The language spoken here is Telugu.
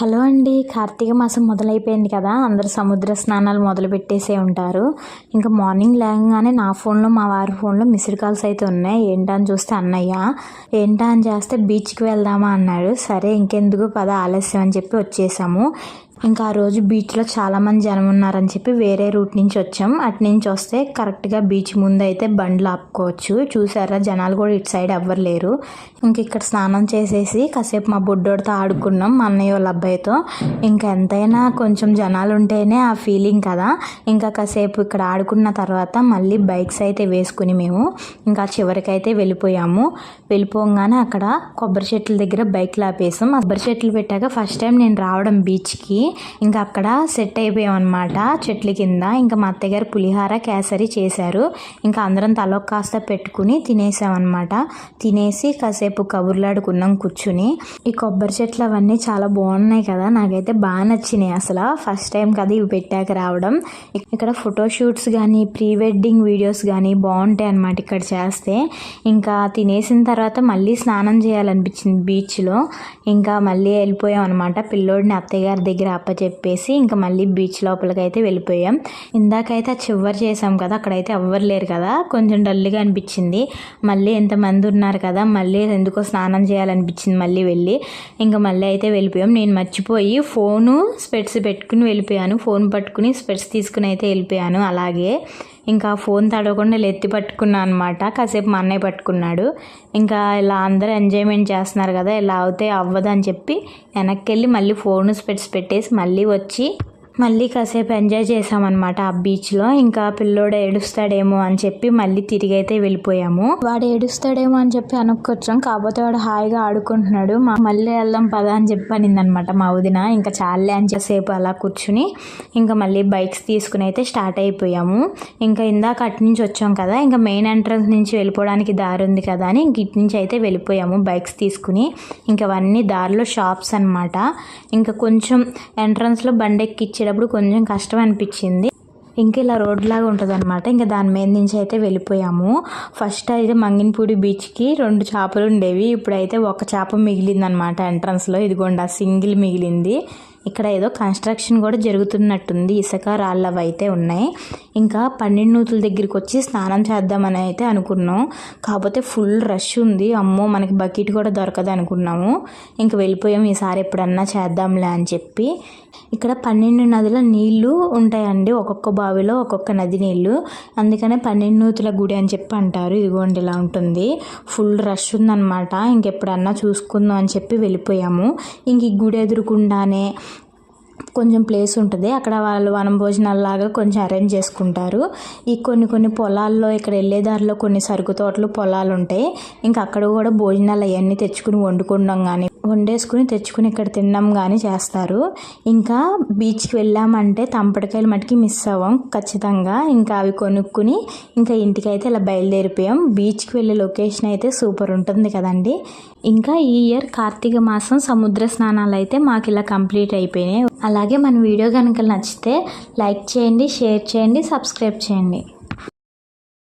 హలో అండి. కార్తీక మాసం మొదలైపోయింది కదా. అందరు సముద్ర స్నానాలు మొదలు పెట్టేసే ఉంటారు. ఇంకా మార్నింగ్ లేకగానే నా ఫోన్లో మా వారి ఫోన్లో మిస్డ్ కాల్స్ అయితే ఉన్నాయి. ఏంటా అని చూస్తే అన్నయ్య ఏంటా అని చేస్తే బీచ్కి వెళ్దామా? అన్నాడు. సరే ఇంకెందుకు పద ఆలస్యం అని చెప్పి వచ్చేసాము. ఇంకా ఆ రోజు బీచ్లో చాలామంది జనం ఉన్నారని చెప్పి వేరే రూట్ నుంచి వచ్చాం. అటు నుంచి వస్తే కరెక్ట్గా బీచ్ ముందు అయితే బండ్లు ఆపుకోవచ్చు. చూసారా? జనాలు కూడా ఇటు సైడ్ ఎవ్వరు లేరు. ఇంక ఇక్కడ స్నానం చేసేసి కాసేపు మా బుడ్డోడితో ఆడుకున్నాం మా అన్నయ్య వాళ్ళ అబ్బాయితో. ఇంకా ఎంతైనా కొంచెం జనాలు ఉంటేనే ఆ ఫీలింగ్ కదా. ఇంకా కాసేపు ఇక్కడ ఆడుకున్న తర్వాత మళ్ళీ బైక్స్ అయితే వేసుకుని మేము ఇంకా చివరికైతే వెళ్ళిపోయాము. వెళ్ళిపోగానే అక్కడ కొబ్బరి చెట్ల దగ్గర బైక్లు ఆపేసాం కొబ్బరి చెట్లు పెట్టాక ఫస్ట్ టైం నేను రావడం బీచ్కి ఇంకా అక్కడ సెట్ అయిపోయాం చెట్ల కింద. ఇంకా మా అత్తగారు పులిహార కేసరి చేశారు. ఇంకా అందరం తలొక కాస్త పెట్టుకుని తినేసామన్నమాట. తినేసి కాసేపు కబుర్లాడుకున్నాం కూర్చుని. ఈ కొబ్బరి చెట్లు అవన్నీ చాలా బాగున్నాయి కదా నాకైతే బాగా నచ్చినాయి అసలు. ఫస్ట్ టైం కదా ఇవి పెట్టాక రావడం. ఇక్కడ ఫోటోషూట్స్ కానీ ప్రీ వెడ్డింగ్ వీడియోస్ కానీ బాగుంటాయి అనమాట ఇక్కడ చేస్తే. ఇంకా తినేసిన తర్వాత మళ్ళీ స్నానం చేయాలనిపించింది బీచ్లో ఇంకా మళ్ళీ వెళ్ళిపోయాం అనమాట పిల్లోడిని అత్తయ్య గారి దగ్గర అప్పచెప్పేసి ఇంకా మళ్ళీ బీచ్ లోపలికి అయితే వెళ్ళిపోయాం. ఇందాకైతే ఆ చివరి చేసాం కదా అక్కడైతే ఎవ్వరు లేరు కదా కొంచెం డల్గా అనిపించింది. మళ్ళీ ఎంతమంది ఉన్నారు కదా మళ్ళీ ఎందుకో స్నానం చేయాలనిపించింది మళ్ళీ వెళ్ళి. ఇంకా మళ్ళీ అయితే వెళ్ళిపోయాం. నేను మర్చిపోయి ఫోను స్పెట్స్ పెట్టుకుని వెళ్ళిపోయాను. ఫోన్ పట్టుకుని స్పెట్స్ తీసుకుని అయితే వెళ్ళిపోయాను. అలాగే ఇంకా ఫోన్ తడవకుండా ఎత్తి పట్టుకున్నాను అనమాట కాసేపు మా అన్నయ్య పట్టుకున్నాడు. ఇంకా ఇలా అందరూ ఎంజాయ్మెంట్ చేస్తున్నారు కదా ఇలా అవుతే అవ్వదు అని చెప్పి వెనక్కి వెళ్ళి మళ్ళీ ఫోన్ స్పెట్స్ పెట్టేసి మళ్ళీ వచ్చి మళ్ళీ కాసేపు ఎంజాయ్ చేసామన్నమాట ఆ బీచ్లో. ఇంకా పిల్లోడు ఏడుస్తాడేమో అని చెప్పి మళ్ళీ తిరిగి అయితే వెళ్ళిపోయాము. వాడు ఏడుస్తాడేమో అని చెప్పి అనుకొచ్చాం కాకపోతే వాడు హాయిగా ఆడుకుంటున్నాడు. మా మళ్ళీ వెళ్దాం పదా అని చెప్పి అనింది అనమాట మా వదిన. ఇంకా చాలే అని చెప్పేసేపు అలా కూర్చుని ఇంకా మళ్ళీ బైక్స్ తీసుకుని అయితే స్టార్ట్ అయిపోయాము. ఇంకా ఇందాక అటు నుంచి వచ్చాం కదా ఇంకా మెయిన్ ఎంట్రన్స్ నుంచి వెళ్ళిపోవడానికి దారి ఉంది కదా అని ఇంక ఇటు నుంచి అయితే వెళ్ళిపోయాము బైక్స్ తీసుకుని. ఇంకా అవన్నీ దారిలో షాప్స్ అనమాట ఇంకా కొంచెం ఎంట్రన్స్లో బండెక్కిచ్చి వెళ్ళేటప్పుడు కొంచెం కష్టం అనిపించింది. ఇంకా ఇలా రోడ్ లాగా ఉంటుంది అనమాట ఇంకా దాని మీద నుంచి అయితే వెళ్ళిపోయాము. ఫస్ట్ అయితే మంగినపూడి బీచ్కి రెండు చేపలు ఉండేవి. ఇప్పుడైతే ఒక చేప మిగిలింది అనమాట ఎంట్రన్స్లో ఇదిగోండి ఆ సింగిల్ మిగిలింది. ఇక్కడ ఏదో కన్స్ట్రక్షన్ కూడా జరుగుతున్నట్టుంది. ఇసుక రాళ్ళవి అయితే ఉన్నాయి. ఇంకా పన్నెండు నూతుల దగ్గరికి వచ్చి స్నానం చేద్దామని అయితే అనుకున్నాం. కాకపోతే ఫుల్ రష్ ఉంది. అమ్మో మనకి బకెట్ కూడా దొరకదు అనుకున్నాము. ఇంక వెళ్ళిపోయాం. ఈసారి ఎప్పుడన్నా చేద్దాంలే అని చెప్పి. ఇక్కడ పన్నెండు నదుల నీళ్ళు ఉంటాయండి. ఒక్కొక్క బావిలో ఒక్కొక్క నది నీళ్ళు. అందుకనే పన్నెండు నూతుల గుడి అని చెప్పి అంటారు. ఇదిగోండి ఇలా ఉంటుంది. ఫుల్ రష్ ఉందన్నమాట. ఇంకెప్పుడన్నా చూసుకుందాం అని చెప్పి వెళ్ళిపోయాము. ఇంక ఈ గుడి ఎదురుకుండానే కొంచెం ప్లేస్ ఉంటుంది. అక్కడ వాళ్ళు వనం భోజనాలలాగా కొంచెం అరేంజ్ చేసుకుంటారు. ఈ కొన్ని కొన్ని పొలాల్లో ఇక్కడ వెళ్ళే దారిలో కొన్ని సరుకు తోటలు పొలాలు ఉంటాయి ఇంకా అక్కడ కూడా భోజనాలు అవన్నీ తెచ్చుకుని వండుకుంటాం కానీ వండేసుకుని తెచ్చుకుని ఇక్కడ తినడం కానీ చేస్తారు. ఇంకా బీచ్కి వెళ్ళామంటే తంపటికాయలు మటుకి మిస్ అవ్వం ఖచ్చితంగా. ఇంకా అవి కొనుక్కుని ఇంకా ఇంటికి అయితే ఇలా బయలుదేరిపోయాం. బీచ్కి వెళ్ళే లొకేషన్ అయితే సూపర్ ఉంటుంది కదండి. ఇంకా ఈ ఇయర్ కార్తీక మాసం సముద్ర స్నానాలు అయితే మాకు ఇలా కంప్లీట్ అయిపోయినాయి. అలాగే మన వీడియో కనుక నచ్చితే లైక్ చేయండి షేర్ చేయండి సబ్స్క్రైబ్ చేయండి.